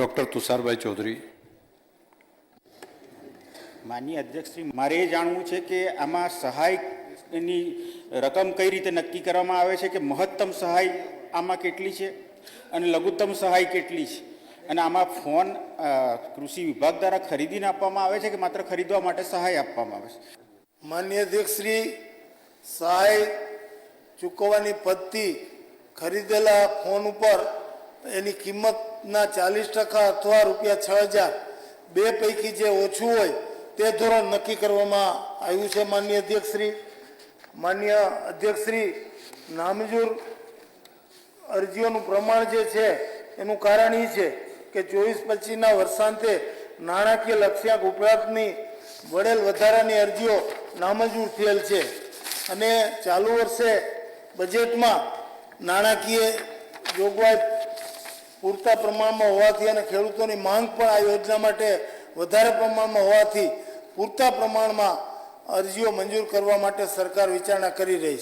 Doctor Tusharbhai Chaudhary. માનીય અધ્યક્ષશ્રી મારે એ જાણવું છે કે આમાં સહાયની રકમ કઈ રીતે નક્કી કરવામાં આવે છે કે મહત્તમ સહાય આમાં કેટલી છે અને લઘુત્તમ સહાય કેટલી છે? અને આમાં ફોન કૃષિ વિભાગ દ્વારા ખરીદીને આપવામાં આવે છે કે માત્ર ખરીદવા માટે સહાય આપવામાં આવે છે? માન્ય અધ્યક્ષશ્રી સહાય ચૂકવવાની પદ્ધતિ ખરીદેલા ફોન ઉપર એની કિંમતના ચાલીસ ટકા અથવા રૂપિયા છ હજાર બે પૈકી જે ઓછું હોય તે ધોરણ નક્કી કરવામાં આવ્યું છે માન્ય અધ્યક્ષશ્રી માન્ય અધ્યક્ષશ્રી નામજૂર અરજીઓનું પ્રમાણ જે છે એનું કારણ એ છે કે ચોવીસ પચીસના વર્ષાંતે નાણાકીય લક્ષ્યાંક ઉપરાંતની વડેલ વધારાની અરજીઓ નામંજૂર થયેલ છે. અને ચાલુ વર્ષે બજેટમાં નાણાકીય જોગવાઈ પૂરતા પ્રમાણમાં હોવાથી અને ખેડૂતોની માંગ પણ આ યોજના માટે વધારે પ્રમાણમાં હોવાથી પૂરતા પ્રમાણમાં અરજીઓ મંજૂર કરવા માટે સરકાર વિચારણા કરી રહી છે.